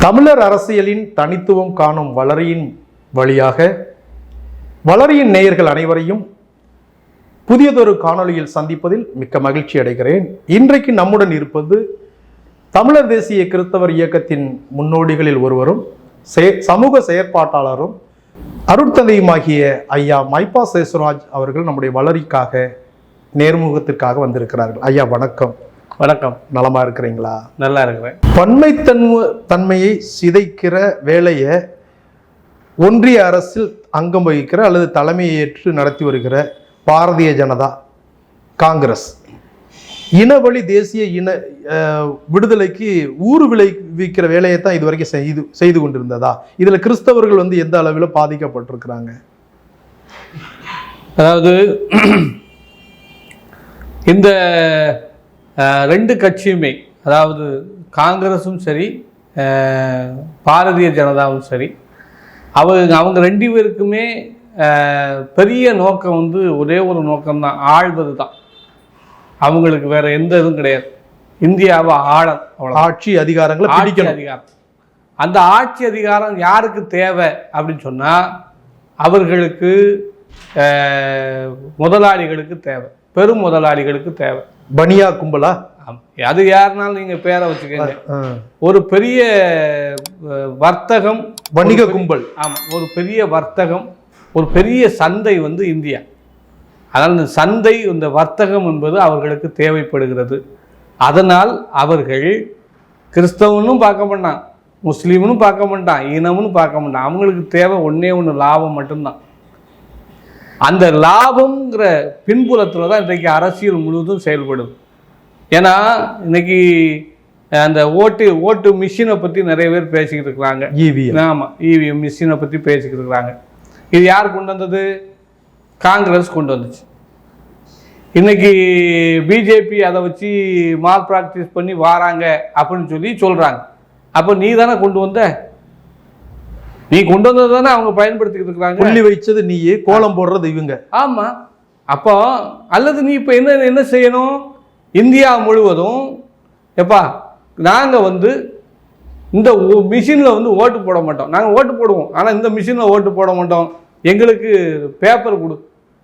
தமிழர் அரசியலின் தனித்துவம் காணும் வளரியின் வழியாக வளரியின் நேயர்கள் அனைவரையும் புதியதொரு காணொளியில் சந்திப்பதில் மிக்க மகிழ்ச்சி அடைகிறேன். இன்றைக்கு நம்முடன் இருப்பது தமிழர் தேசிய கிறிஸ்தவர் இயக்கத்தின் முன்னோடிகளில் ஒருவரும் செய- சமூக செயற்பாட்டாளரும் அருட்தந்தையுமாகிய ஐயா மைப்பா சேசுராஜ் அவர்கள் நம்முடைய வளரிக்காக நேர்முகத்திற்காக வந்திருக்கிறார்கள். ஐயா வணக்கம். வணக்கம். நலமா இருக்கிறீங்களா? நல்லா இருக்கிறேன். பன்மைத்தன்ம தன்மையை சிதைக்கிற வேலையை ஒன்றிய அரசில் அங்கம் வகிக்கிற அல்லது தலைமையை ஏற்று நடத்தி வருகிற பாரதிய ஜனதா காங்கிரஸ். இனவழி தேசிய இன விடுதலைக்கு ஊறு விளைவிக்கிற வேலையை தான் இதுவரைக்கும் செய்து செய்து கொண்டிருந்ததா? இதுல கிறிஸ்தவர்கள் வந்து எந்த அளவில் பாதிக்கப்பட்டிருக்கிறாங்க? அதாவது இந்த ரெண்டு கட்சியுமே அதாவது காங்கிரஸும் சரி பாரதிய ஜனதாவும் சரி அவங்க அவங்க ரெண்டு பேருக்குமே பெரிய நோக்கம் வந்து ஒரே ஒரு நோக்கம்தான் ஆள்வது தான் அவங்களுக்கு வேற எந்த இதுவும் கிடையாது. இந்தியாவை ஆள அவ்வளோ ஆட்சி அதிகாரங்களை ஆட்சி அதிகாரம். அந்த ஆட்சி அதிகாரம் யாருக்கு தேவை அப்படின்னு சொன்னா அவர்களுக்கு முதலாளிகளுக்கு தேவை. பெரும் முதலாளிகளுக்கு தேவை. பனியா கும்பலா? ஆமா. அது யாருனாலும் நீங்க பேரை வச்சுக்கோங்க. ஒரு பெரிய வர்த்தகம் வணிக கும்பல். ஆமா. ஒரு பெரிய வர்த்தகம் ஒரு பெரிய சந்தை வந்து இந்தியா. அதனால் இந்த சந்தை இந்த வர்த்தகம் என்பது அவர்களுக்கு தேவைப்படுகிறது. அதனால் அவர்கள் கிறிஸ்தவனும் பார்க்க மாட்டான் முஸ்லீம்னும் பார்க்க மாட்டான் இனம்னு பார்க்க மாட்டான். அவங்களுக்கு தேவை ஒண்ணே ஒன்று லாபம் மட்டும்தான். அந்த லாபம்ங்கிற பின்புலத்தில் தான் இன்றைக்கு அரசியல் முழுவதும் செயல்படுது ஏன்னா இன்னைக்கு அந்த ஓட்டு ஓட்டு மிஷினை பற்றி நிறைய பேர் பேசிக்கிட்டு இருக்கிறாங்க. ஈவிஎம் ஆமாம் இவிஎம் மிஷினை பற்றி பேசிக்கிட்டு இருக்கிறாங்க. இது யார் கொண்டு வந்தது? காங்கிரஸ் கொண்டு வந்துச்சு. இன்னைக்கு பிஜேபி அதை வச்சு மால் ப்ராக்டிஸ் பண்ணி வாராங்க அப்படின்னு சொல்லி சொல்கிறாங்க அப்போ நீ தானே கொண்டு வந்த? நீ கொண்டு வந்தது தானே அவங்க பயன்படுத்திக்கிட்டு இருக்கிறாங்க? புள்ளி வைச்சது நீயே கோலம் போடுறது இவங்க. ஆமாம் அப்போ அல்லது நீ இப்போ என்ன என்ன செய்யணும்? இந்தியா முழுவதும் எப்பா நாங்கள் வந்து இந்த மிஷினில் வந்து ஓட்டு போட மாட்டோம். நாங்கள் ஓட்டு போடுவோம். ஆனால் இந்த மிஷினில் ஓட்டு போட மாட்டோம். எங்களுக்கு பேப்பர் கொடு.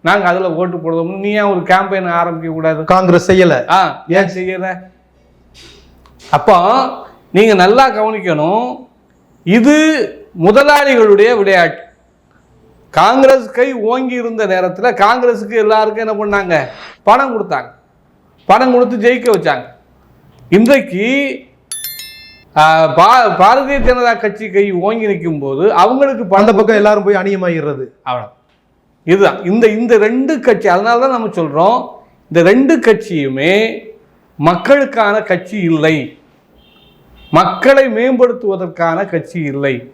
நாங்கள் அதில் ஓட்டு போடுவோம் நீ ஏன் ஒரு கேம்பெயின் ஆரம்பிக்க கூடாது? காங்கிரஸ் செய்யல. ஆ ஏன் செய்யற? அப்போ நீங்கள் நல்லா கவனிக்கணும். இது முதலாளிகளுடைய விளையாட்டு. காங்கிரஸ் கை ஓங்கி இருந்த நேரத்தில் காங்கிரஸுக்கு எல்லாருக்கும் என்ன பண்ணாங்க? பணம் கொடுத்தாங்க. பணம் கொடுத்து ஜெயிக்க வச்சாங்க. இன்றைக்கு பா- பாரதிய ஜனதா கட்சி கை ஓங்கி நிற்கும் போது அவங்களுக்கு அந்த பக்கம் எல்லாரும் போய் அநியமாயிடுறது அவ்வளோ இதுதான். இந்த இந்த ரெண்டு கட்சி அதனால தான் நம்ம சொல்கிறோம் இந்த ரெண்டு கட்சியுமே மக்களுக்கான கட்சி இல்லை. மக்களை மேம்படுத்துவதற்கான கட்சி இல்லை.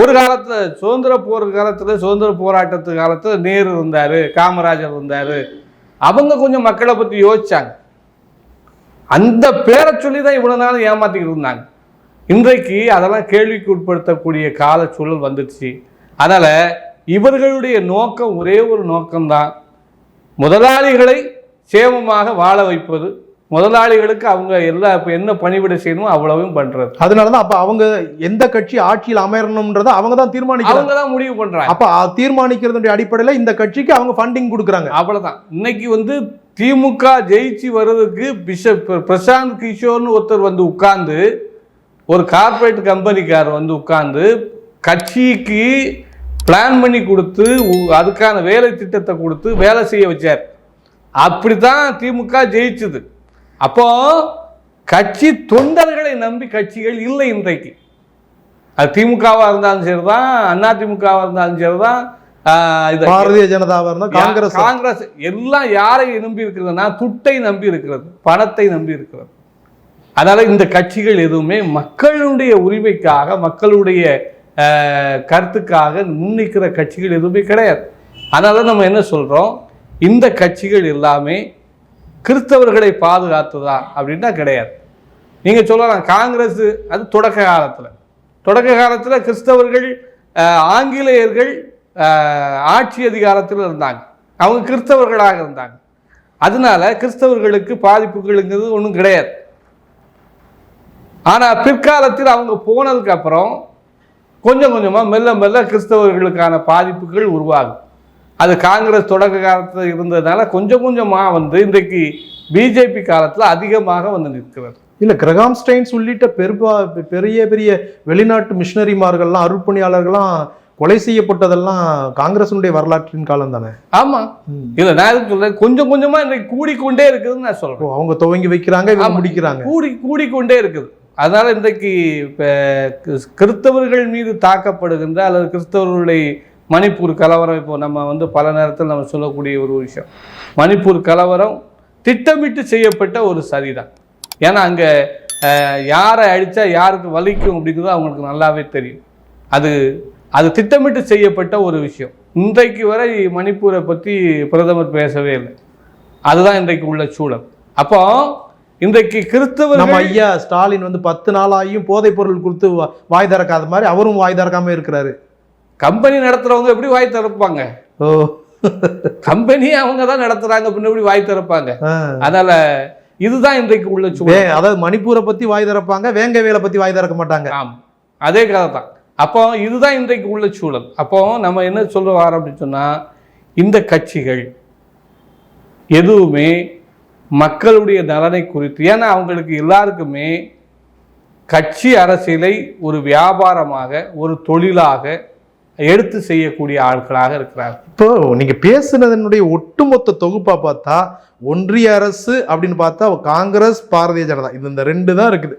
ஒரு காலத்தில் சுதந்திர போர் காலத்தில் சுதந்திர போராட்டத்து காலத்தில் நேரு இருந்தார் காமராஜர் இருந்தார். அவங்க கொஞ்சம் மக்களை பற்றி யோசிச்சாங்க. அந்த பேரை சொல்லி தான் இவ்வளோ நாள் ஏமாற்றிக்கிட்டு இருந்தாங்க. இன்றைக்கு அதெல்லாம் கேள்விக்கு உட்படுத்தக்கூடிய கால சூழல் வந்துடுச்சு. அதனால் இவர்களுடைய நோக்கம் ஒரே ஒரு நோக்கம்தான். முதலாளிகளை சேமமாக வாழ வைப்பது முதலாளிகளுக்கு அவங்க எல்லா இப்போ என்ன பணிவிட செய்யணுமோ அவ்வளவும் பண்ணுறது அதனாலதான் அப்ப அவங்க எந்த கட்சி ஆட்சியில் அமையணும்ன்றத அவங்க தான் தீர்மானிக்கிறாங்க. அவங்க தான் முடிவு பண்ணுறாங்க அப்ப தீர்மானிக்கிறதுடைய அடிப்படையில இந்த கட்சிக்கு அவங்க ஃபண்டிங் கொடுக்குறாங்க. அவ்வளவுதான். இன்னைக்கு வந்து திமுக ஜெயிச்சு வர்றதுக்கு பிஷப் பிரசாந்த் கிஷோர்னு ஒருத்தர் வந்து உட்கார்ந்து ஒரு கார்ப்பரேட் கம்பெனிக்கார் வந்து உட்கார்ந்து கட்சிக்கு பிளான் பண்ணி கொடுத்து அதுக்கான வேலை திட்டத்தை கொடுத்து வேலை செய்ய வச்சார். அப்படித்தான் திமுக ஜெயிச்சது. அப்போ கட்சி தொண்டர்களை நம்பி கட்சிகள் இல்லை இன்றைக்கு. அது திமுகவாக இருந்தாலும் சரிதான் அண்ணா திமுகவாக இருந்தாலும் சரிதான் ஆஹ் இது பாரதிய ஜனதாவா இருந்தா காங்கிரஸ். காங்கிரஸ் எல்லாம் யாரை நம்பி இருக்கிறதுனா துட்டை நம்பி இருக்கிறது பணத்தை நம்பி இருக்கிறது. அதனால இந்த கட்சிகள் எதுவுமே மக்களுடைய உரிமைக்காக மக்களுடைய கருத்துக்காக முன்னிக்கிற கட்சிகள் எதுவுமே கிடையாது. அதனால நம்ம என்ன சொல்றோம்? இந்த கட்சிகள் எல்லாமே கிறிஸ்தவர்களை பாதுகாத்ததா அப்படின்னா கிடையாது. நீங்கள் சொல்லலாம் காங்கிரஸ் அது தொடக்க காலத்தில். தொடக்க காலத்தில் கிறிஸ்தவர்கள் ஆங்கிலேயர்கள் ஆட்சி அதிகாரத்தில் இருந்தாங்க. அவங்க கிறிஸ்தவர்களாக இருந்தாங்க. அதனால கிறிஸ்தவர்களுக்கு பாதிப்புகள்ங்கிறது ஒன்றும் கிடையாது. ஆனால் பிற்காலத்தில் அவங்க போனதுக்கு அப்புறம் கொஞ்சம் கொஞ்சமாக மெல்ல மெல்ல கிறிஸ்தவர்களுக்கான பாதிப்புகள் உருவாகும். அது காங்கிரஸ் தொடக்க காலத்தில் இருந்ததுனால கொஞ்சம் கொஞ்சமாக வந்து இன்றைக்கு பிஜேபி காலத்தில் அதிகமாக வந்து நிற்கிறது. இல்ல கிரகாம் ஸ்டைன்ஸ் உள்ளிட்ட பெருபா பெரிய பெரிய வெளிநாட்டு மிஷினரிமார்கள்லாம் அருட்பணியாளர்கள்லாம் கொலை செய்யப்பட்டதெல்லாம் காங்கிரஸினுடைய வரலாற்றின் காலம் தானே? ஆமாம் இல்லை நான் சொல்றேன்? கொஞ்சம் கொஞ்சமாக இன்றைக்கு கூடிக்கொண்டே இருக்குதுன்னு நான் சொல்கிறேன் அவங்க துவங்கி வைக்கிறாங்க இவங்க. முடிக்கிறாங்க. கூடி கூடிக்கொண்டே இருக்குது. அதனால இன்றைக்கு இப்போ கிறிஸ்தவர்கள் மீது தாக்கப்படுகின்ற அல்லது கிறிஸ்தவர்களுடைய மணிப்பூர் கலவரம் இப்போ நம்ம வந்து பல நேரத்தில் நம்ம சொல்லக்கூடிய ஒரு விஷயம். மணிப்பூர் கலவரம் திட்டமிட்டு செய்யப்பட்ட ஒரு சரிதான். ஏன்னா அங்கே யாரை அடித்தா யாருக்கு வலிக்கும் அப்படிங்கிறது அவங்களுக்கு நல்லாவே தெரியும். அது அது திட்டமிட்டு செய்யப்பட்ட ஒரு விஷயம். இன்றைக்கு வரை மணிப்பூரை பற்றி பிரதமர் பேசவே இல்லை. அதுதான் இன்றைக்கு உள்ள சூழல். அப்போ இன்றைக்கு நம்ம ஐயா ஸ்டாலின் வந்து பத்து நாளாகியும் போதைப் பொருள் கொடுத்து வா- வாய் திறக்காத மாதிரி அவரும் வாய் திறக்காம இருக்கிறாரு. கம்பெனி நடத்துறவங்க எப்படி வாய் திறப்பாங்க? ஓ. கம்பெனி அவங்க தான் நடத்துறாங்க பின்ன எப்படி வாய் திறப்பாங்க. அதனால இதுதான் இன்றைக்கு உள்ள சூழல். அதாவது மணிப்பூரை பத்தி வாய் திறப்பாங்க வேங்க வேலை பத்தி வாய் திறக்க மாட்டாங்க. ஆம். அதே கதை தான். அப்போ இதுதான் இன்றைக்கு உள்ள சூழல். அப்போ நம்ம என்ன சொல்ல வரோம் அப்படின்னு சொன்னா இந்த கட்சிகள் எதுவுமே மக்களுடைய நலனை குறித்து ஏன்னா அவங்களுக்கு எல்லாருக்குமே கட்சி அரசியலை ஒரு வியாபாரமாக ஒரு தொழிலாக எடுத்து செய்யக்கூடிய ஆட்களாக இருக்கிறார்கள். இப்போ நீங்க பேசுனதனுடைய ஒட்டுமொத்த தொகுப்பா பார்த்தா ஒன்றிய அரசு அப்படின்னு பார்த்தா காங்கிரஸ் பாரதிய ஜனதா இது இந்த ரெண்டு தான் இருக்குது.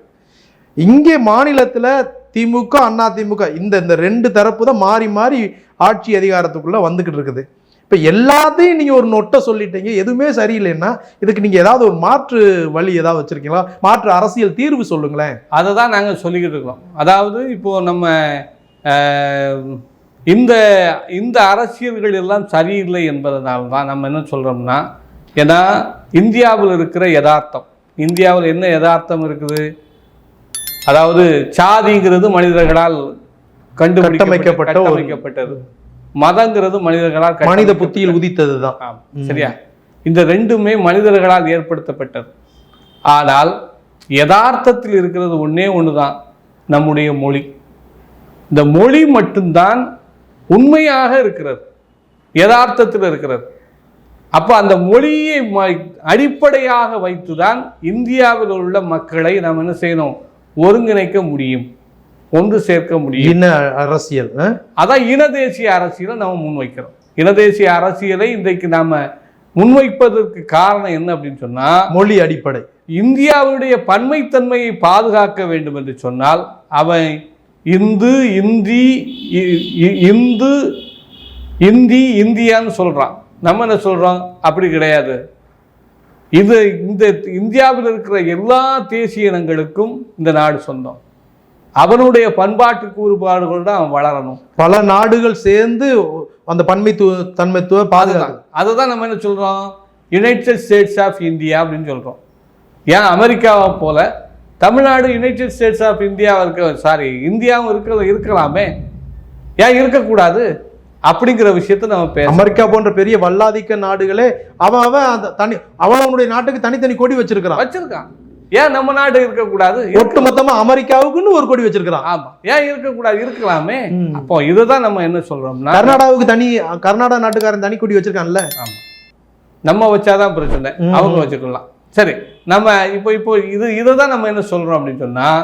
இங்கே மாநிலத்துல திமுக அண்ணா திமுக இந்த இந்த ரெண்டு தரப்பு தான் மாறி மாறி ஆட்சி அதிகாரத்துக்குள்ள வந்துகிட்டு இருக்குது. இப்ப எல்லாத்தையும் நீங்க ஒரு நொட்டை சொல்லிட்டீங்க எதுவுமே சரியில்லைன்னா இதுக்கு நீங்க ஏதாவது ஒரு மாற்று வழி ஏதாவது வச்சிருக்கீங்களா? மாற்று அரசியல் தீர்வு சொல்லுங்களேன். அதை தான் நாங்கள் சொல்லிக்கிட்டு இருக்கிறோம் அதாவது இப்போ நம்ம இந்த இந்த அரசியல்கள் எல்லாம் சரியில்லை என்பதனால தான் நம்ம என்ன சொல்கிறோம்னா ஏன்னா இந்தியாவில் இருக்கிற யதார்த்தம். இந்தியாவில் என்ன யதார்த்தம் இருக்குது? அதாவது சாதிங்கிறது மனிதர்களால் கண்டுபிடிக்கப்பட்ட கட்டமைக்கப்பட்டது. மதங்கிறது மனிதர்களால் மனித புத்தியில் உதித்ததுதான். ஆம், சரியா? இந்த ரெண்டுமே மனிதர்களால் ஏற்படுத்தப்பட்டது. ஆனால் யதார்த்தத்தில் இருக்கிறது ஒண்ணே ஒண்ணுதான். நம்முடைய மொழி. இந்த மொழி மட்டும்தான் உண்மையாக இருக்கிறது. யதார்த்தத்தில் இருக்கிறது. அப்போ அந்த மொழியை அடிப்படையாக வைத்துதான் இந்தியாவில் உள்ள மக்களை நாம் என்ன செய்யணும்? ஒருங்கிணைக்க முடியும். ஒன்று சேர்க்க முடியும். இன அரசியல்? அதான் இன தேசிய அரசியலை நம்ம முன்வைக்கிறோம். இன தேசிய அரசியலை இன்றைக்கு நாம முன்வைப்பதற்கு காரணம் என்ன அப்படின்னு சொன்னா மொழி அடிப்படை. இந்தியாவுடைய பன்மைத்தன்மையை பாதுகாக்க வேண்டும் என்று சொன்னால் அவன் இந்து இந்தி இந்து இந்தி இந்தியான்னு சொல்றான். நம்ம என்ன சொல்றோம்? அப்படி கிடையாது. இது இந்த இந்தியாவில் இருக்கிற எல்லா தேசிய இனங்களுக்கும் இந்த நாடு சொந்தம். அவனுடைய பண்பாட்டு கூறுபாடுகள் தான் அவன் வளரணும். பல நாடுகள் சேர்ந்து அந்த பன்மைத்துவ தன்மைத்துவ பாதுகாப்பு அதை தான் நம்ம என்ன சொல்கிறோம் யுனைடெட் ஸ்டேட்ஸ் ஆஃப் இந்தியா அப்படின்னு சொல்கிறோம் ஏன்? அமெரிக்காவை போல Tamil Nadu United States of India இருக்க சாரி இந்தியாவும் இருக்கிற இருக்கலாமே? ஏன் இருக்கக்கூடாது? அப்படிங்கிற விஷயத்த நம்ம பேச அமெரிக்கா போன்ற பெரிய வல்லாதிக்க நாடுகளே அவன் அவன் அந்த தனி அவன் அவனுடைய நாட்டுக்கு தனித்தனி கொடி வச்சிருக்கிறான். வச்சிருக்கான். ஏன் நம்ம நாடு இருக்கக்கூடாது? ஒட்டு மொத்தமா அமெரிக்காவுக்குன்னு ஒரு கொடி வச்சிருக்கிறான். ஆமா. ஏன் இருக்கக்கூடாது? இருக்கலாமே. அப்போ இதுதான் நம்ம என்ன சொல்றோம்னா கர்நாடகாவுக்கு தனி கர்நாடகா நாட்டுக்காரன் தனி கொடி வச்சிருக்கான்ல? ஆமா. நம்ம வச்சாதான் பிரச்சனை. அவங்க வச்சுக்கலாம். சரி நம்ம இப்போ இப்போ இது இதை தான் நம்ம என்ன சொல்கிறோம் அப்படின்னு சொன்னால்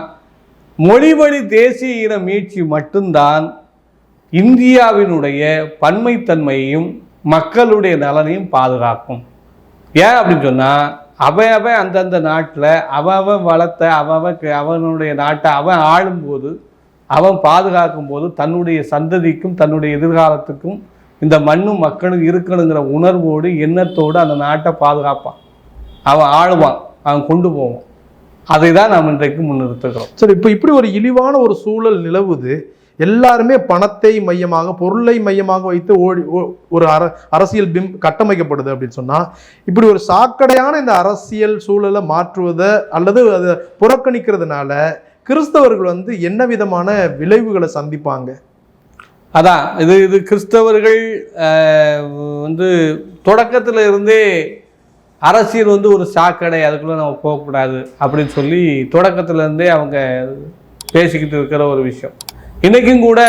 மொழிவழி தேசிய இன மீட்சி மட்டும்தான் இந்தியாவினுடைய பன்மைத்தன்மையையும் மக்களுடைய நலனையும் பாதுகாக்கும். ஏன் அப்படின்னு சொன்னால் அவன் அவன் அந்தந்த நாட்டில் அவன் வளர்த்த அவன் க- அவனுடைய நாட்டை அவன் ஆளும்போது அவன் பாதுகாக்கும் போது தன்னுடைய சந்ததிக்கும் தன்னுடைய எதிர்காலத்துக்கும் இந்த மண்ணும் மக்களும் இருக்கணுங்கிற உணர்வோடு எண்ணத்தோடு அந்த நாட்டை பாதுகாப்பான். அவன் ஆளுவான் அவன் கொண்டு போவான். அதை தான் நாம் இன்றைக்கு முன்னிறுத்துகிறோம். சரி இப்போ இப்படி ஒரு இழிவான ஒரு சூழல் நிலவுது. எல்லாருமே பணத்தை மையமாக பொருளை மையமாக வைத்து ஓடி ஒரு அர அரசியல் பிம் கட்டமைக்கப்படுது அப்படின்னு சொன்னா இப்படி ஒரு சாக்கடையான இந்த அரசியல் சூழலை மாற்றுவதை அல்லது அதை புறக்கணிக்கிறதுனால கிறிஸ்தவர்கள் வந்து என்ன விதமான விளைவுகளை சந்திப்பாங்க? அதான் இது இது கிறிஸ்தவர்கள் வந்து தொடக்கத்தில் இருந்தே அரசியல் வந்து ஒரு சாக்கடை அதுக்குள்ளே நம்ம போகக்கூடாது அப்படின்னு சொல்லி தொடக்கத்துல இருந்தே அவங்க பேசிக்கிட்டு இருக்கிற ஒரு விஷயம். இன்றைக்கும் கூட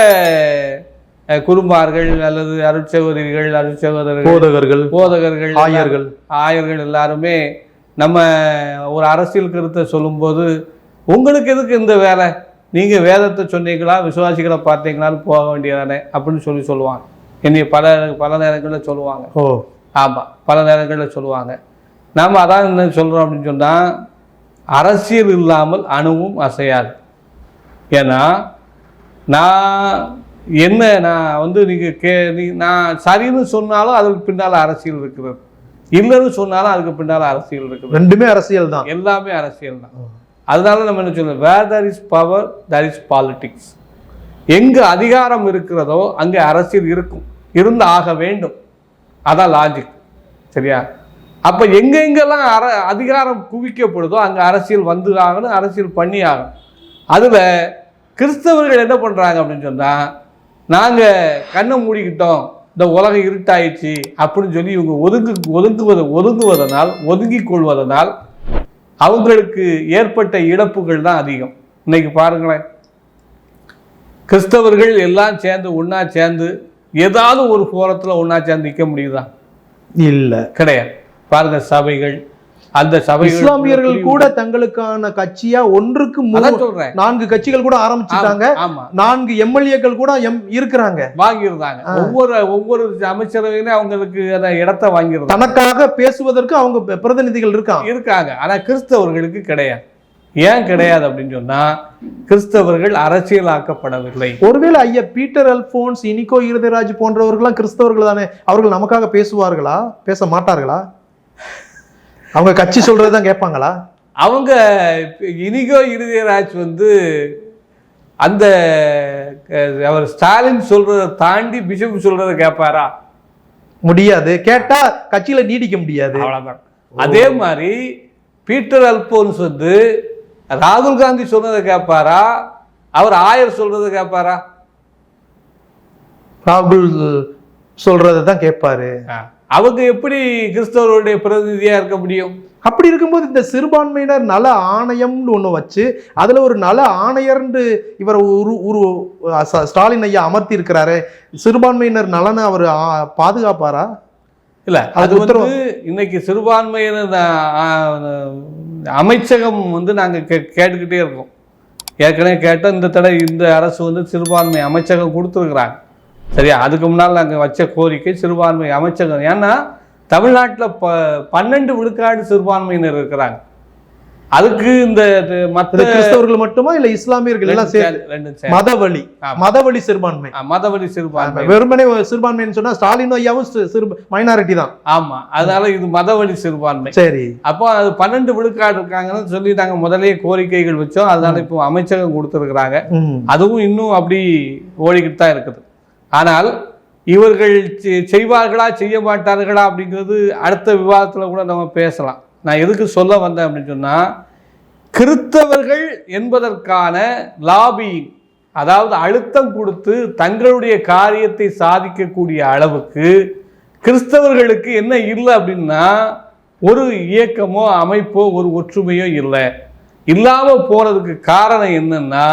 குருமார்கள் அல்லது அருட்சகோதரிகள் அருட்சகோதரர்கள் போதகர்கள் போதகர்கள் ஆயர்கள். ஆயர்கள் எல்லாருமே நம்ம ஒரு அரசியல் கருத்தை சொல்லும்போது உங்களுக்கு எதுக்கு இந்த வேலை? நீங்கள் வேதத்தை சொன்னீங்களா? விசுவாசிகளை பார்த்தீங்களான்னு போக வேண்டியதானே? அப்படின்னு சொல்லி சொல்லுவாங்க. என்னை பல பல நேரங்களில் சொல்லுவாங்க. ஓ. ஆமாம் பல நேரங்களில் சொல்லுவாங்க. நாம் அதான் என்ன சொல்கிறோம் அப்படின்னு சொன்னால் அரசியல் இல்லாமல் அணுவும் அசையாது. ஏன்னா நான் என்ன நான் வந்து நீங்கள் கே நீ நான் சரின்னு சொன்னாலும் அதுக்கு பின்னால் அரசியல் இருக்கிறது. இல்லைன்னு சொன்னாலும் அதுக்கு பின்னால் அரசியல் இருக்குது ரெண்டுமே அரசியல் தான். எல்லாமே அரசியல் தான். அதனால நம்ம என்ன சொல்லுவோம் where there is power there is politics எங்கு அதிகாரம் இருக்கிறதோ அங்கே அரசியல் இருக்கும். இருந்து ஆக வேண்டும். அதான் லாஜிக் சரியா? அப்போ எங்கெங்கெல்லாம் அர அதிகாரம் குவிக்கப்படுதோ அங்கே அரசியல் வந்து ஆகணும் அரசியல் பண்ணி ஆகணும் அதில் கிறிஸ்தவர்கள் என்ன பண்ணுறாங்க அப்படின்னு சொன்னால் நாங்கள் கண்ணை மூடிக்கிட்டோம் இந்த உலகம் இருட்டாயிடுச்சு அப்படின்னு சொல்லி இவங்க ஒதுங்கு ஒதுங்குவத ஒதுங்குவதனால் ஒதுங்கிக் கொள்வதனால் அவங்களுக்கு ஏற்பட்ட இழப்புகள் தான் அதிகம். இன்னைக்கு பாருங்களேன். கிறிஸ்தவர்கள் எல்லாம் சேர்ந்து ஒண்ணா சேர்ந்து ஏதாவது ஒரு போரத்தில் ஒண்ணா சேர்ந்து நிற்க முடியுதா? இல்ல. கிடையாது. பாருங்க சபைகள் அந்த சபைகள் இஸ்லாமியர்கள் கூட தங்களுக்கான கட்சியா ஒன்றுக்கு சொல்றேன். நான்கு கட்சிகள் கூட ஆரம்பிச்சுட்டாங்க. நான்கு எம்எல்ஏக்கள் கூட எம் இருக்கிறாங்க. வாங்கியிருந்தாங்க. ஒவ்வொரு ஒவ்வொரு அமைச்சரவையிலும் அவங்களுக்கு அந்த இடத்த வாங்கியிருந்தாங்க. தனக்காக பேசுவதற்கு அவங்க பிரதிநிதிகள் இருக்காங்க இருக்காங்க. ஆனா கிறிஸ்தவர்களுக்கு கிடையாது. ஏன் கிடையாது அப்படின்னு சொன்னா கிறிஸ்தவர்கள் அரசியலாக்கப்படவில்லை. ஒருவேளை ஐயா பீட்டர் அல்போன்ஸ் இனிகோ இருதராஜ் போன்றவர்கள்லாம் கிறிஸ்தவர்கள் தானே? அவர்கள் நமக்காக பேசுவார்களா? பேச மாட்டார்களா? அவங்க கட்சி சொல்றதுதான் கேட்பாங்களா? அவங்க இனிகோ இருதயராஜ் வந்து அந்த அவர் ஸ்டாலின் சொல்றதை தாண்டி பிஷப் சொல்றதை கேட்பாரா? முடியாது. கேட்டா கட்சியில நீடிக்க முடியாது. அவ்வளவுதான். அதே மாதிரி பீட்டர் அல்போன்ஸ் வந்து ராகுல் காந்தி சொன்னதை கேட்பாரா? அவர் ஆயர் சொல்றதை கேட்பாரா? ராகுல் சொல்றதை தான் கேட்பாரு. அவங்க எப்படி கிறிஸ்தவருடைய பிரதிநிதியா இருக்க முடியும்? அப்படி இருக்கும்போது இந்த சிறுபான்மையினர் நல ஆணையம்னு ஒண்ணு வச்சு அதுல ஒரு நல ஆணையர்னு இவர் உரு உரு ஸ்டாலின் ஐயா அமர்த்தி இருக்கிறாரு சிறுபான்மையினர் நலனை அவர் பாதுகாப்பாரா? இல்ல அது அதுக்கு வந்து இன்னைக்கு சிறுபான்மையினர் அமைச்சகம் வந்து நாங்க கே- கேட்டுக்கிட்டே இருக்கோம். ஏற்கனவே கேட்டோம் இந்த தடவை இந்த அரசு வந்து சிறுபான்மை அமைச்சகம் கொடுத்துருக்குறாங்க. சரியா? அதுக்கு முன்னால் நாங்கள் வச்ச கோரிக்கை சிறுபான்மை அமைச்சகம் ஏன்னா தமிழ்நாட்டில் ப பன்னெண்டு விழுக்காடு சிறுபான்மையினர் இருக்கிறாங்க. அதுக்கு இந்த இது கிறிஸ்தவர்கள் மட்டுமா இல்ல இஸ்லாமியர்கள் எல்லாம் சேர்ந்து. மதவழி. மதவழி சிறுபான்மை. ஆ, மதவெளி சிறுபான்மை. வெறுமனே சிறுபான்மைன்னு சொன்னா ஸ்டாலின் ஐயாவும் சிறு மைனாரிட்டி தான். ஆமா. அதனால இது மதவெளி சிறுபான்மை. சரி. அப்போ அது பன்னெண்டு விழுக்காடு இருக்காங்கன்னு சொல்லி நாங்கள் முதல்லயே கோரிக்கைகள் வச்சோம். அதனால இப்போ அமைச்சகம் கொடுத்துருக்குறாங்க. அதுவும் இன்னும் அப்படி ஓடிக்கிட்டு தான் இருக்குது. ஆனால் இவர்கள் செ- செய்வார்களா செய்ய மாட்டார்களா அப்படிங்கிறது அடுத்த விவாதத்தில் கூட நம்ம பேசலாம். நான் எதுக்கு சொல்ல வந்தேன் அப்படின்னு சொன்னால் கிறிஸ்தவர்கள் என்பதற்கான லாபியிங் அதாவது அழுத்தம் கொடுத்து தங்களுடைய காரியத்தை சாதிக்கக்கூடிய அளவுக்கு கிறிஸ்தவர்களுக்கு என்ன இல்லை அப்படின்னா ஒரு இயக்கமோ அமைப்போ ஒரு ஒற்றுமையோ இல்லை. இல்லாமல் போகிறதுக்கு காரணம் என்னன்னா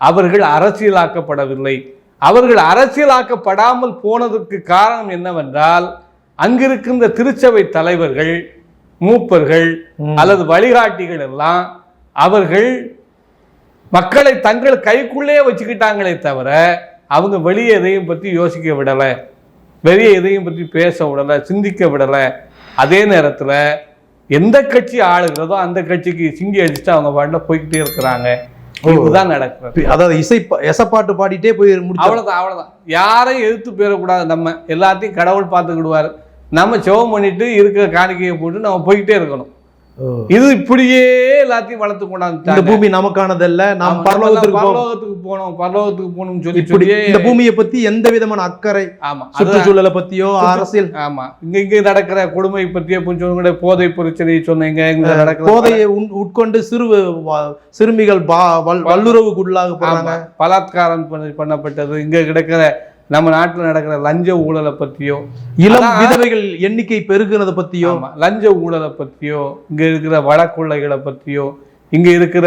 அவர்கள் அரசியலாக்கப்படவில்லை. அவர்கள் அரசியலாக்கப்படாமல் போனதற்கு காரணம் என்னவென்றால் அங்கிருக்கின்ற திருச்சபை தலைவர்கள் மூப்பர்கள். அல்லது வழிகாட்டிகள் எல்லாம் அவர்கள் மக்களை தங்கள் கைக்குள்ளே வச்சுக்கிட்டாங்களே தவிர அவங்க வெளியே எதையும் பற்றி யோசிக்க விடலை வெளியே எதையும் பற்றி பேச விடலை சிந்திக்க விடலை அதே நேரத்தில் எந்த கட்சி ஆளுகிறதோ அந்த கட்சிக்கு சிங்கி அடிச்சுட்டு அவங்க பாட்டில் போய்கிட்டே இருக்கிறாங்க இதுதான் நடக்கிறது அதாவது இசை எசப்பாட்டு பாடிட்டே போய் முடிச்சு அவ்வளவுதான் அவ்வளவுதான். யாரையும் எதிர்த்து போயிடக்கூடாது நம்ம. எல்லாத்தையும் கடவுள் பார்த்துக்கிடுவாரு. நம்ம செவம் பண்ணிட்டு இருக்கிற காணிக்கையை போட்டு நம்ம போய்கிட்டே இருக்கணும். இது இப்படியே எல்லாத்தையும் வளர்த்து இந்த கொண்டாந்து பூமி நமக்கானதல்ல நாம் பரலோகத்திற்கு போவோம். பரலோகத்துக்கு போனோம் பரலோகத்துக்கு போகணும்னு சொல்லி இப்படி இந்த பூமியை பத்தி எந்த விதமான அக்கறை ஆமா சுற்றுச்சூழலை பத்தியோ அரசியல் ஆமா இங்க இங்க நடக்கிற கொடுமை பற்றிய கொஞ்சம் கூட போதை பிரச்சனையை சொன்னீங்க இங்க நடக்கிற போதையை உட்கொண்டு சிறு சிறுமிகள் பா- வல்- வல்லுறவுக்கு உள்ளாக போறாங்க. பலாத்காரம் பண்ண- பண்ணப்பட்டது. இங்க கிடக்கிற நம்ம நாட்டில் நடக்கிற லஞ்ச ஊழலை பற்றியோ இளம் விதவைகள் எண்ணிக்கை பெருகுனதை பத்தியோ. ஆமா, லஞ்ச ஊழலை பற்றியோ இங்கே இருக்கிற வழக்கொள்ளைகளை பற்றியோ இங்கே இருக்கிற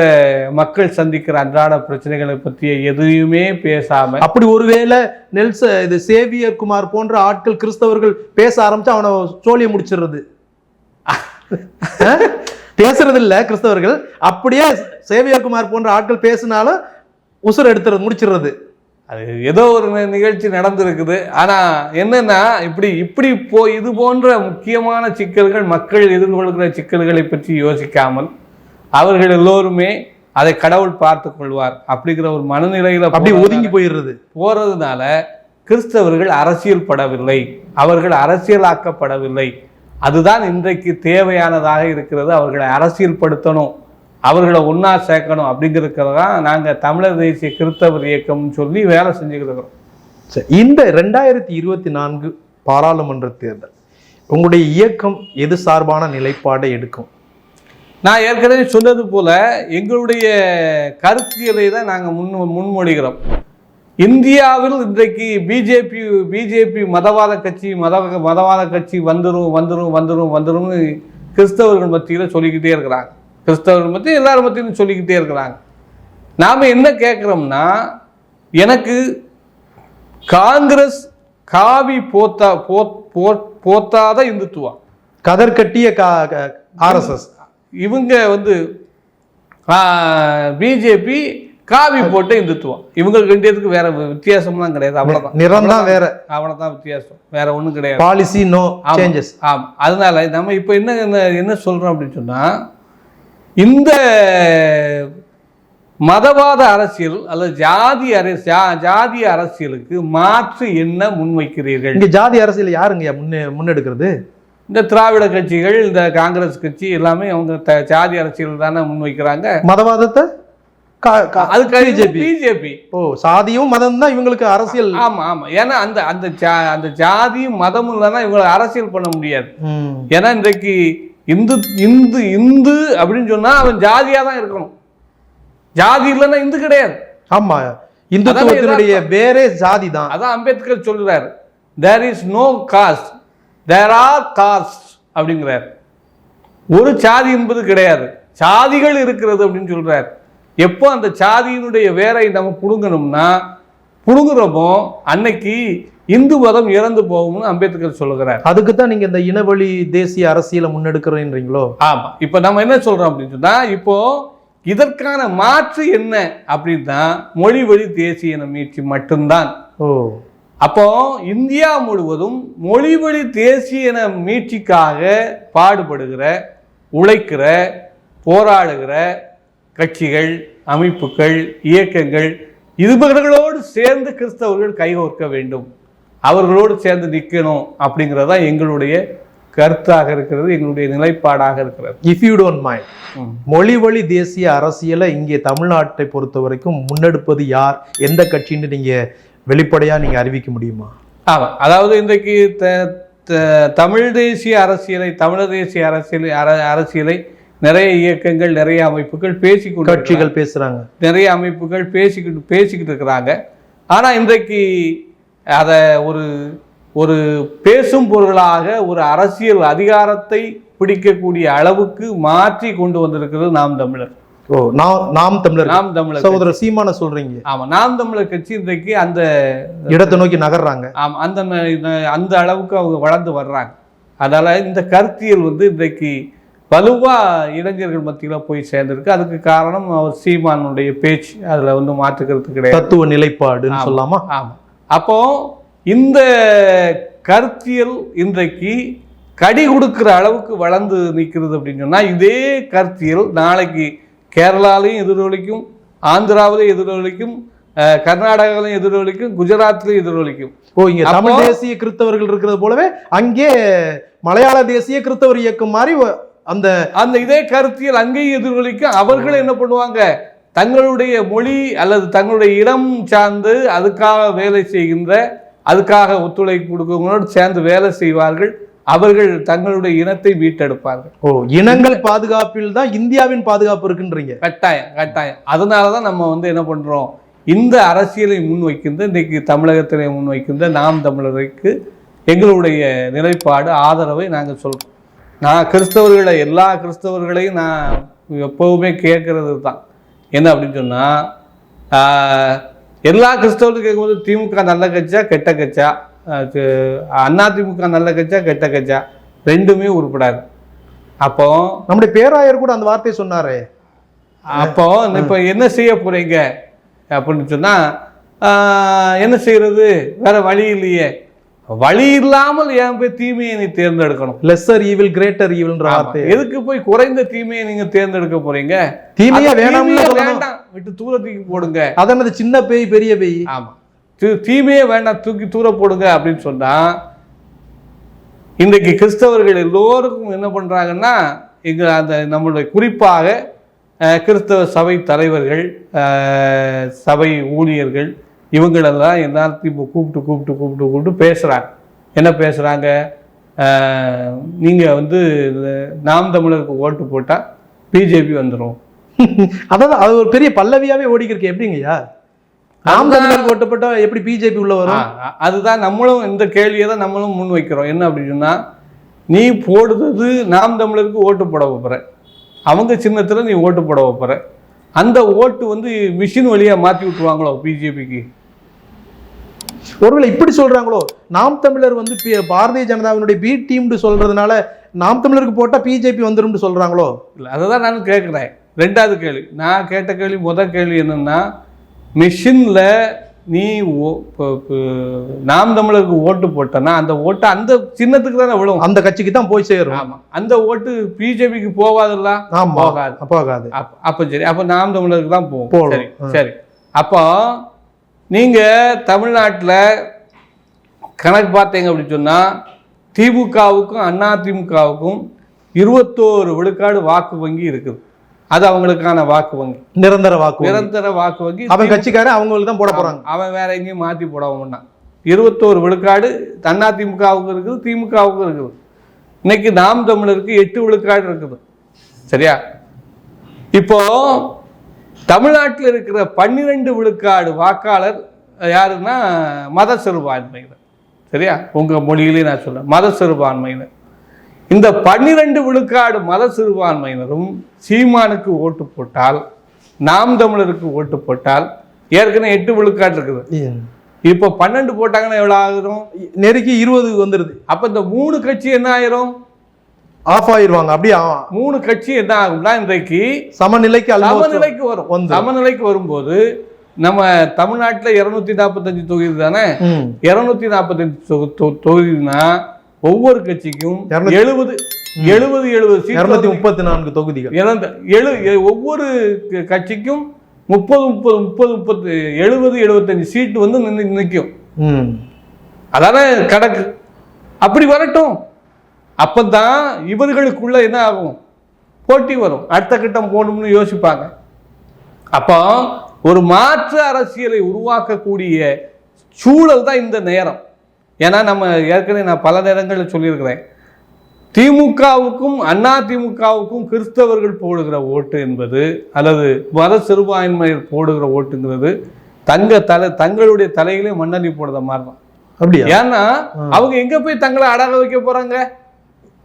மக்கள் சந்திக்கிற அன்றாட பிரச்சனைகளை பற்றிய எதையுமே பேசாம அப்படி ஒருவேளை நெல்ச இது சேவியர் குமார் போன்ற ஆட்கள் கிறிஸ்தவர்கள் பேச ஆரம்பிச்சா அவனை சோழியை முடிச்சிடுறது? பேசுறது இல்ல கிறிஸ்தவர்கள். அப்படியே சேவியர் குமார் போன்ற ஆட்கள் பேசினாலும் உசுர் எடுத்துறது முடிச்சிடுறது. அது ஏதோ ஒரு நிகழ்ச்சி நடந்திருக்குது. ஆனா என்னன்னா இப்படி இப்படி போ இது போன்ற முக்கியமான சிக்கல்கள் மக்கள் எதிர்கொள்கிற சிக்கல்களை பற்றி யோசிக்காமல் அவர்கள் எல்லோருமே அதை கடவுள் பார்த்து கொள்வார் அப்படிங்கிற ஒரு மனநிலையில அப்படி ஒதுங்கி போயிடுறது. போறதுனால கிறிஸ்தவர்கள் அரசியல் படவில்லை. அவர்கள் அரசியலாக்கப்படவில்லை. அதுதான் இன்றைக்கு தேவையானதாக இருக்கிறது. அவர்களை அரசியல் படுத்தணும் அவர்களை ஒன்றா சேர்க்கணும் அப்படிங்கிறதுக்காக தான் நாங்கள் தமிழர் தேசிய கிறிஸ்தவர் இயக்கம்னு சொல்லி வேலை செஞ்சுக்கிட்டு இருக்கிறோம். சரி, இந்த ரெண்டாயிரத்தி இருபத்தி நான்கு பாராளுமன்ற தேர்தல் உங்களுடைய இயக்கம் எது சார்பான நிலைப்பாடை எடுக்கும்? நான் ஏற்கனவே சொன்னது போல எங்களுடைய கருத்தியலை தான் நாங்கள் முன் முன்மொழிகிறோம். இந்தியாவில் இன்றைக்கு பிஜேபி பிஜேபி மதவாத கட்சி மத மதவாத கட்சி வந்துரும் வந்துரும் வந்துரும் வந்துரும்னு கிறிஸ்தவர்கள் மத்தியில் சொல்லிக்கிட்டே இருக்கிறாங்க. கிறிஸ்தவர்கள் மத்தியில் எல்லாரும் மத்தியிலும் சொல்லிக்கிட்டே இருக்கிறாங்க. நாம் என்ன கேட்குறோம்னா எனக்கு காங்கிரஸ் காவி போத்தா போ போத்தாத இந்துத்துவா கதர் கட்டிய ஆர்எஸ்எஸ் இவங்க வந்து பிஜேபி காவி போட்ட இந்துத்துவம். இவங்க ரெண்டு பேருக்கு வேற வித்தியாசம்லாம் கிடையாது. அவ்வளவுதான் நிறம் தான் வேற. அவ்வளவுதான் வித்தியாசம். வேற ஒண்ணும் கிடையாது. Policy no. சேஞ்சஸ் ஆமா. அதனால நம்ம இப்போ என்ன என்ன- என்ன சொல்றோம் அப்படின்னு சொன்னா இந்த மதவாத அரசியல் அல்லது ஜாதி அரசு ஜா- ஜாதிய அரசியலுக்கு மாற்று என்ன முன்வைக்கிறீர்கள்? இங்க ஜாதி அரசியல் யாருங்க முன்னே முன்னெடுக்கிறது? இந்த திராவிட கட்சிகள் இந்த காங்கிரஸ் கட்சி எல்லாமே அவங்க ஜாதி அரசியல் தானே முன்வைக்கிறாங்க. மதவாதத்தை? பிஜேபி. பிஜேபி. ஓ சாதியும் மதம் தான் இவங்களுக்கு அரசியல். ஆமா ஆமா. ஏன்னா அந்த அந்த அந்த ஜாதியும் மதமும் இல்லைன்னா இவங்களை அரசியல் பண்ண முடியாது. ஏன்னா இன்றைக்கு இந்து இந்து இந்து அப்படின்னு சொன்னா அவன் ஜாதியா தான் இருக்கணும். ஜாதி இல்லைன்னா இந்து கிடையாது. ஆமா. இந்துத்துவத்தினுடைய வேறே ஜாதி தான். அதான் அம்பேத்கர் சொல்றாரு there is no caste there are caste அப்படிங்கிறார். ஒரு சாதி என்பது கிடையாது. சாதிகள் இருக்கிறது அப்படின்னு சொல்றார். எப்போ அந்த சாதியினுடைய வேரை நம்ம புடுங்கணும்னா புடுங்குறப்போ அன்னைக்கு இந்து மதம் இறந்து போகும்னு அம்பேத்கர் சொல்லுகிறார். அதுக்கு தான் நீங்க இந்த இனவழி தேசிய அரசியலை முன்னெடுக்கிறீங்களோ ஆமா. இப்போ நம்ம என்ன சொல்றோம் அப்படின்னு சொன்னா இப்போ இதற்கான மாற்று என்ன அப்படின்னா மொழி வழி தேசிய இன மீட்சி மட்டும்தான். ஓ. அப்போ இந்தியா முழுவதும் மொழி வழி தேசிய இன மீட்சிக்காக பாடுபடுகிற உழைக்கிற போராடுகிற கட்சிகள் அமைப்புகள் இயக்கங்கள் இதுவர்களோடு சேர்ந்து கிறிஸ்தவர்கள் கைகோர்க்க வேண்டும். அவர்களோடு சேர்ந்து நிற்கணும் அப்படிங்கிறது தான் எங்களுடைய கருத்தாக இருக்கிறது எங்களுடைய நிலைப்பாடாக இருக்கிறது. If you don't mind. மொழி வழி தேசிய அரசியலை இங்கே தமிழ்நாட்டை பொறுத்த வரைக்கும் முன்னெடுப்பது யார்? எந்த கட்சின்னு நீங்க வெளிப்படையா நீங்க அறிவிக்க முடியுமா? ஆமாம் அதாவது இன்றைக்கு த- தமிழ் தேசிய அரசியலை தமிழர் தேசிய அரசியலை அர- அரசியலை நிறைய இயக்கங்கள் நிறைய அமைப்புகள் பேசிக்கொண்டு கட்சிகள் பேசுறாங்க. நிறைய அமைப்புகள் பேசிக்கிட்டு பேசிக்கிட்டு இருக்கிறாங்க. ஆனால் இன்றைக்கு அதை ஒரு ஒரு பேசும் பொருளாக ஒரு அரசியல் அதிகாரத்தை பிடிக்கக்கூடிய அளவுக்கு மாற்றி கொண்டு வந்திருக்கிறது நாம் தமிழர். ஓ நாம் நாம் தமிழர் நாம் தமிழர் சகோதரர் சீமான சொல்றீங்க. ஆமா நாம் தமிழர் கட்சி இன்றைக்கு அந்த இடத்தை நோக்கி நகர்றாங்க. ஆம் அந்த அந்த அளவுக்கு அவங்க வளர்ந்து வர்றாங்க. அதனால இந்த கருத்தியல் வந்து இன்றைக்கு வலுவா இளைஞர்கள் மத்தியில போய் சேர்ந்திருக்கு. அதுக்கு காரணம் அவர் சீமானுடைய பேச்சு அதுல வந்து மாற்றுக்கிறது கிடையாது. தத்துவ நிலைப்பாடுன்னு. சொல்லாமா? ஆமா. அப்போ இந்த கருத்தியல் இன்றைக்கு கடி கொடுக்கிற அளவுக்கு வளர்ந்து நிற்கிறது அப்படின்னு சொன்னா இதே கருத்தியல் நாளைக்கு கேரளாலையும் எதிரொலிக்கும் ஆந்திராவிலையும் எதிரொலிக்கும் கர்நாடகாவிலையும் எதிரொலிக்கும் குஜராத்லையும் எதிரொலிக்கும். ஓ இங்க தமிழ் தேசிய கிறிஸ்தவர்கள் இருக்கிறது போலவே அங்கே மலையாள தேசிய கிறிஸ்தவர் இயக்கம் மாதிரி அந்த அந்த இதே கருத்தியல் அங்கேயும் எதிரொலிக்கும் அவர்கள் என்ன பண்ணுவாங்க? தங்களுடைய மொழி அல்லது தங்களுடைய இடம் சார்ந்து அதுக்காக வேலை செய்கின்ற அதுக்காக ஒத்துழைப்பு கொடுக்கிறவங்களோடு சேர்ந்து வேலை செய்வார்கள். அவர்கள் தங்களுடைய இனத்தை மீட்டெடுப்பார்கள். ஓ இனங்கள் பாதுகாப்பில் தான் இந்தியாவின் பாதுகாப்பு இருக்குன்றீங்க. கட்டாயம் கட்டாயம். அதனால தான் நம்ம வந்து என்ன பண்றோம்? இந்த அரசியலை முன்வைக்கின்ற இன்றைக்கு தமிழகத்திலே முன்வைக்கின்ற நாம் தமிழருக்கு எங்களுடைய நிலைப்பாடு ஆதரவை நாங்கள் சொல்கிறோம் நான் கிறிஸ்தவர்களை எல்லா கிறிஸ்தவர்களையும் நான் எப்போவுமே கேட்கறது தான் என்ன அப்படின்னு சொன்னால் எல்லா கிறிஸ்தவர்களும் கேட்கும்போது திமுக நல்ல கட்சியா கெட்ட கட்சியா? அண்ணா திமுக நல்ல கட்சியா கெட்ட கட்சியா? ரெண்டுமே உருப்படாது. அப்போ நம்முடைய பேராயர் கூட அந்த வார்த்தையை சொன்னாரே. அப்போ இப்போ என்ன செய்ய போறீங்க? அப்படின்னு சொன்னா ஆஹ், என்ன செய்யறது? வேற வழி இல்லையே. வழி இல்லாமல் ஏன் போய் தீமையை நீ தேர்ந்தெடுக்கணும்? லெஸ்ஸர் ஈவில் கிரேட்டர் ஈவில்ன்ற வார்த்தை எதுக்கு போய் குறைந்த தீமையை நீங்க தேர்ந்தெடுக்க போறீங்க? தீமையா வேணாம்னு சொல்லணும். வேண்டாம். விட்டு தூரத்துக்கு போடுங்க. அதனது சின்ன பேய் பெரிய பேய்? ஆமா. தீமையே வேண்டாம் தூக்கி தூர போடுங்க அப்படின்னு சொன்னா இன்றைக்கு கிறிஸ்தவர்கள் எல்லோருக்கும் என்ன பண்றாங்கன்னா இங்க அந்த நம்மளுடைய குறிப்பாக கிறிஸ்தவ சபை தலைவர்கள் சபை ஊழியர்கள் இவங்களெல்லாம் எல்லாத்தையும் இப்போ கூப்பிட்டு கூப்பிட்டு கூப்பிட்டு கூப்பிட்டு பேசுறாங்க. என்ன பேசுறாங்க? அஹ், நீங்க வந்து நாம் தமிழருக்கு ஓட்டு போட்டா பிஜேபி வந்துடும் அதாவது அது ஒரு பெரிய பல்லவியாவே ஓடிக்கிருக்கு. எப்படிங்கய்யா? நாம் தமிழருக்கு ஓட்டப்பட்டா எப்படி பிஜேபி உள்ள வரும்? அதுதான் நம்மளும் இந்த கேள்வியை தான் நம்மளும் முன் வைக்கிறோம். என்ன அப்படின்னா நீ போடுறது நாம் தமிழருக்கு ஓட்டு போட வைப்பற. அவங்க சின்னத்துல நீ ஓட்டு போட வைப்பற. அந்த ஓட்டு வந்து மிஷின் வழியா மாத்தி விட்டுருவாங்களோ பிஜேபிக்கு? ஒருவேளை இப்படி சொல்றாங்களோ நாம் தமிழர் வந்து பாரதிய ஜனதாவினுடைய பி டீம்னு சொல்றதுனால நாம் தமிழருக்கு போட்டா பிஜேபி வந்துரும்னு சொல்றாங்களோ? இல்லை அதை தான் நான் கேட்குறேன். ரெண்டாவது கேள்வி. நான் கேட்ட கேள்வி முதல் கேள்வி என்னன்னா மிஷினில் நீ நாம் தமிழருக்கு ஓட்டு போட்டனா அந்த ஓட்டு அந்த சின்னத்துக்கு தானே விழும்? அந்த கட்சிக்கு தான் போய் சேரும். ஆமா. அந்த ஓட்டு பிஜேபிக்கு போவாதுல்ல ஆமா. போகாது. போகாது. அப்ப சரி. அப்ப நாம் தமிழருக்கு தான் போகும். சரி. சரி. அப்போ நீங்க தமிழ்நாட்டுல கணக்கு பார்த்தீங்க அப்படின்னு சொன்னா திமுகவுக்கும் அண்ணா திமுகவுக்கும் இருபத்தோரு விழுக்காடு வாக்கு வங்கி இருக்குது அது அவங்களுக்கான வாக்கு வங்கி. நிரந்தர வாக்கு வங்கி. நிரந்தர வாக்கு வங்கி. அவன் கட்சிக்காரன் அவங்களுக்கு தான் போட போறாங்க. அவன் வேற எங்கேயும் மாத்தி போட மாட்டான். இருபத்தோரு விழுக்காடு அண்ணா திமுகவுக்கு இருக்குது திமுகவுக்கு இருக்குது. இன்னைக்கு நாம் தமிழருக்கு எட்டு விழுக்காடு இருக்குது. சரியா? இப்போ தமிழ்நாட்டில் இருக்கிற பன்னிரெண்டு விழுக்காடு வாக்காளர் யாருன்னா மத சிறுபான்மையினர் சரியா? உங்க மொழியிலே நான் சொல்றேன். மத சிறுபான்மையினர் இந்த பன்னிரெண்டு விழுக்காடு மத சிறுபான்மையினரும் சீமானுக்கு ஓட்டு போட்டால் நாம் தமிழருக்கு ஓட்டு போட்டால் ஏற்கனவே எட்டு விழுக்காடு இருக்குது. இப்போ பன்னெண்டு போட்டாங்கன்னா எவ்வளோ ஆகுதும்? நெருக்கி இருபது வந்துருது. அப்போ இந்த மூணு கட்சி என்ன ஆயிரும்? ஆஃப் ஆயிருவாங்க அப்படியே மூணு கட்சி என்ன ஆகும்னா இன்றைக்கு சமநிலைக்கு சமநிலைக்கு வரும். சமநிலைக்கு வரும்போது நம்ம தமிழ்நாட்டில் இருநூத்தி நாற்பத்தஞ்சு தொகுதி தானே. இருநூத்தி நாற்பத்தஞ்சு தொகுதினா ஒவ்வொரு கட்சிக்கும் எழுபது எழுபது எழுபது இருநூத்தி முப்பத்தி நான்கு தொகுதிகள். எழு ஒவ்வொரு கட்சிக்கும் முப்பது முப்பது முப்பது முப்பது எழுபது எழுபத்தஞ்சு சீட்டு வந்து நின்னு நிற்கும். அதானே கணக்கு. அப்படி வரட்டும். அப்பதான் இவர்களுக்குள்ள என்ன ஆகும்? போட்டி வரும். அடுத்த கட்டம் போகணும்னு யோசிப்பாங்க. அப்போ ஒரு மாற்று அரசியலை உருவாக்கக்கூடிய சூழல் தான் இந்த நேரம். ஏன்னா நம்ம ஏற்கனவே நான் பல நேரங்களில் சொல்லியிருக்கிறேன். திமுகவுக்கும் அண்ணா திமுகவுக்கும் கிறிஸ்தவர்கள் போடுகிற ஓட்டு என்பது அல்லது மத சிறுபான்மையர் போடுகிற ஓட்டுங்கிறது தங்க தலை தங்களுடைய தலையிலே மண்ணள்ளி போடுற மாதிரி தான். அப்படியா? ஏன்னா அவங்க எங்க போய் தங்களை அடக வைக்க போறாங்க?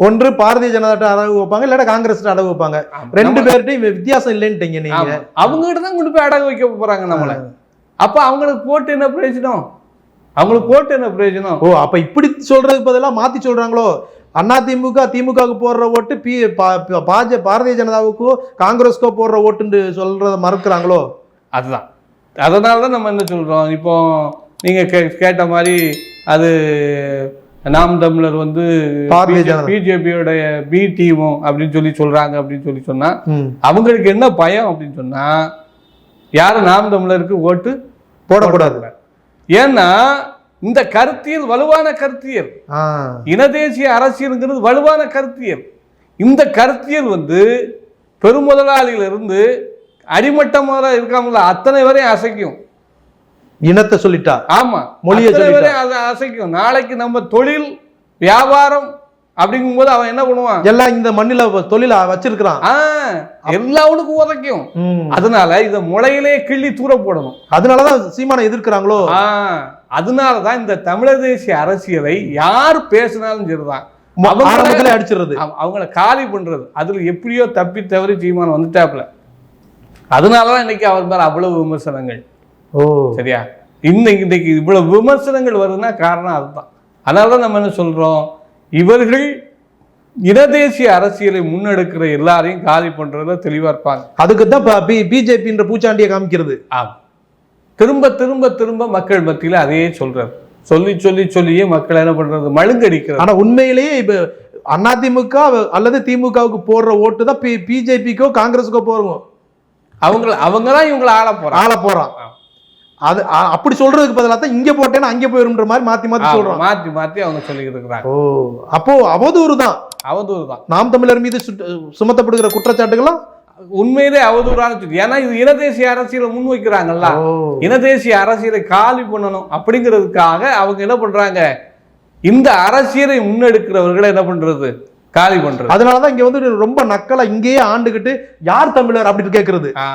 ஒன்று பாரதிய ஜனதா அடகு வைப்பாங்க இல்ல காங்கிரஸ் அடகு வைப்பாங்க. ரெண்டு பேர்ட்டையும் வித்தியாசம் இல்லைன்ட்டீங்க நீங்க. ஆமா. அவங்ககிட்ட தான் கொண்டு போய் அடகு வைக்க போறாங்க நம்மள. அப்ப அவங்களுக்கு போட்டு என்ன பிரயோஜனம்? அவங்களுக்கு போட்டு என்ன பிரயோஜனம்? ஓ அப்ப இப்படி சொல்றதுக்கு பதிலா மாத்தி சொல்றாங்களோ? அண்ணா திமுக திமுகவுக்கு போடுற ஓட்டு பி பாஜ பாரதிய ஜனதாவுக்கோ காங்கிரஸ்க்கோ போடுற ஓட்டுன்னு சொல்றத மறுக்கிறாங்களோ? அதுதான். அதனால தான் நம்ம என்ன சொல்றோம்? இப்போ நீங்க கேட்ட மாதிரி அது நாம் தமிழர் வந்து. பிஜேபியோடைய பி டீமும் அப்படின்னு சொல்லி சொல்றாங்க அப்படின்னு சொல்லி சொன்னா. அவங்களுக்கு என்ன பயம் அப்படின்னு சொன்னா யாரும் நாம் தமிழருக்கு ஓட்டு போடக்கூடாது ஏன்னா இந்த கருத்தியல் வலுவான கருத்தியல். இனதேசிய அரசியலுங்கிறது வலுவான கருத்தியல் இந்த கருத்தியல் வந்து பெருமுதலாளியிலிருந்து அடிமட்டமாக இருக்காமல அத்தனை வரையும் அசைக்கும் இனத்தை சொல்லிட்டா. ஆமா. மொழியை அது அசைக்கும். நாளைக்கு நம்ம தொழில் வியாபாரம் அப்படிங்கும்போது அவன் என்ன பண்ணுவான்? எல்லாம் இந்த மண்ணில தொழில வச்சிருக்கிறான். எல்லாவனுக்கும் உதைக்கும். அதனால இத முளையிலே கிள்ளி தூர போடணும் அதனாலதான் சீமானை எதிர்க்கிறாங்களோ? ஆ அதனால தான் இந்த தமிழர் தேசிய அரசியலை யார் பேசினாலும் சரிதான். அவங்கள- அடிச்சிடுறது. அவ- அவங்கள காலி பண்றது. அதுல எப்படியோ தப்பி தவறி சீமான் வந்துட்டாப்ல அதனாலதான் இன்னைக்கு அவர் மேல அவ்வளவு விமர்சனங்கள். ஓ. சரியா? இன்னைக்கு இன்னைக்கு இவ்வளவு விமர்சனங்கள் வருதுன்னா காரணம் அதுதான். அதனால தான் நம்ம என்ன சொல்றோம்? இவர்கள் இனதேசிய அரசியலை முன்னெடுக்கிற எல்லாரையும் காலி பண்றதுல தெளிவா இருப்பாங்க. அதுக்கு தான் பிஜேபின்ற பூச்சாண்டியை காமிக்கிறது. ஆம். திரும்ப திரும்ப திரும்ப மக்கள் மத்தியில அதையே சொல்றாரு. சொல்லி சொல்லி சொல்லியே மக்கள் என்ன பண்றது? மழுங்கடிக்கிறது. ஆனா உண்மையிலேயே இப்ப அதிமுக அல்லது திமுகவுக்கு போடுற ஓட்டு தான் பிஜேபிக்கோ காங்கிரஸுக்கோ போறோம் அவங்க அவங்க தான் இவங்களை ஆள போறாங்க. ஆள போறான். அது அப்படி சொல்றதுக்கு பதிலா தான் இங்க போட்டேன்னா அங்க போயிரும்ன்ற மாதிரி மாத்தி மாத்தி ஆமா, சொல்றான். மாத்தி மாத்தி அவங்க சொல்லிக்கிட்டு இருக்கிறாங்க. ஓ அப்போ அவதூறு தான். அவதூறு தான். நாம் தமிழர் மீது சுமத்தப்படுகிற குற்றச்சாட்டுகள்லாம்? உண்மையிலே அவதூறான சொல்லி ஏன்னா இது இனதேசிய அரசியலை முன்வைக்கிறாங்கல்ல. இனதேசிய அரசியலை காலி பண்ணணும் அப்படிங்கிறதுக்காக அவங்க என்ன பண்றாங்க? இந்த அரசியலை முன்னெடுக்கிறவர்களை என்ன பண்றது? காலி பண்றது. அதனாலதான் இங்க வந்து ரொம்ப நக்கலா இங்கேயே ஆண்டுகிட்டு யார் தமிழர்? அப்படின்னு கேக்குறது. ஆ.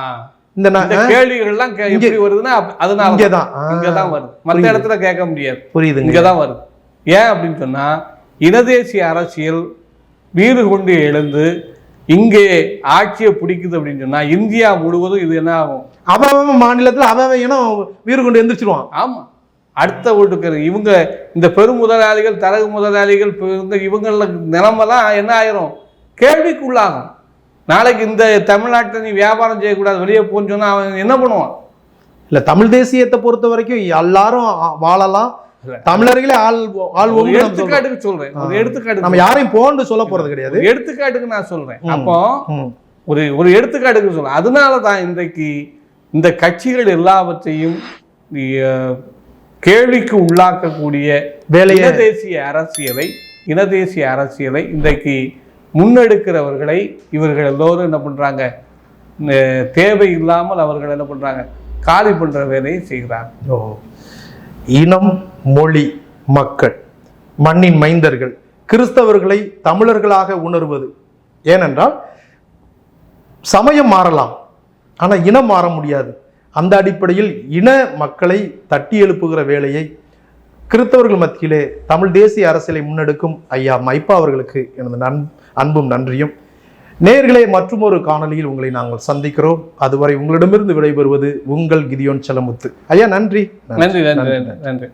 இந்த ந- இந்த கேள்விகள் எல்லாம் கே- இங்க- எப்படி வருதுன்னா அதனால இங்கதான். ஆ, இங்கதான் வருது. மத்த புரியுது. இடத்துல கேட்க முடியாது. புரியுதுங்க. இங்கதான் வருது. ஏன் அப்படின்னு சொன்னா இனதேசிய அரசியல் வீறு கொண்டு எழுந்து இங்கே ஆட்சியை பிடிக்குது அப்படின்னு சொன்னா இந்தியா முழுவதும் இது என்ன ஆகும்? அவன் மாநிலத்துல அவன் இனம் வீறு கொண்டு எந்திரிச்சிருவான். ஆமா. அடுத்த வீட்டுக்கு இவங்க இந்த பெரும் முதலாளிகள் தரகு முதலாளிகள் இவங்கள நிலைமெல்லாம் என்ன ஆயிரும்? கேள்விக்குள்ளாகும். நாளைக்கு இந்த தமிழ்நாட்டில் நீ வியாபாரம் செய்யக்கூடாது வெளியே போன்னு சொன்னா அவன் என்ன பண்ணுவான் இல்ல தமிழ் தேசியத்தை பொறுத்த வரைக்கும் எல்லாரும் வாழலாம். தமிழர்களே ஆள் ஆள். எடுத்துக்காட்டுக்கு சொல்றேன் ஒரு. எடுத்துக்காட்டுக்கு நம்ம யாரையும் போன்னு சொல்ல போறது கிடையாது எடுத்துக்காட்டுக்கு நான் சொல்றேன். அப்போ. ஒரு ஒரு எடுத்துக்காட்டுக்கு சொல்றேன் அதனால தான் இன்றைக்கு இந்த கட்சிகள் எல்லாவற்றையும் கேள்விக்கு உள்ளாக்கக்கூடிய வேலையை இனதேசிய அரசியலை இனதேசிய அரசியலை இன்றைக்கு முன்னெடுக்கிறவர்களை இவர்கள் எல்லோரும் என்ன பண்ணுறாங்க தேவை இல்லாமல் அவர்கள் என்ன பண்றாங்க? காலி பண்ணுற வேலையை செய்கிறாங்க ஓ. இனம் மொழி மக்கள் மண்ணின் மைந்தர்கள் கிறிஸ்தவர்களை தமிழர்களாக உணர்வது. ஏனென்றால் சமயம் மாறலாம் ஆனால் இனம் மாற முடியாது. அந்த அடிப்படையில் இன மக்களை தட்டி எழுப்புகிற வேலையை கிறிஸ்தவர்கள் மத்தியிலே தமிழ் தேசிய அரசியலை முன்னெடுக்கும் ஐயா மைப்பா அவர்களுக்கு எனது நன் அன்பும் நன்றியும். நேர்களே மற்றும் ஒரு காணொளியில் உங்களை நாங்கள் சந்திக்கிறோம். அதுவரை உங்களிடமிருந்து விடைபெறுவது உங்கள் கிதியோன் செலமுத்து. ஐயா நன்றி நன்றி நன்றி. நன்றி.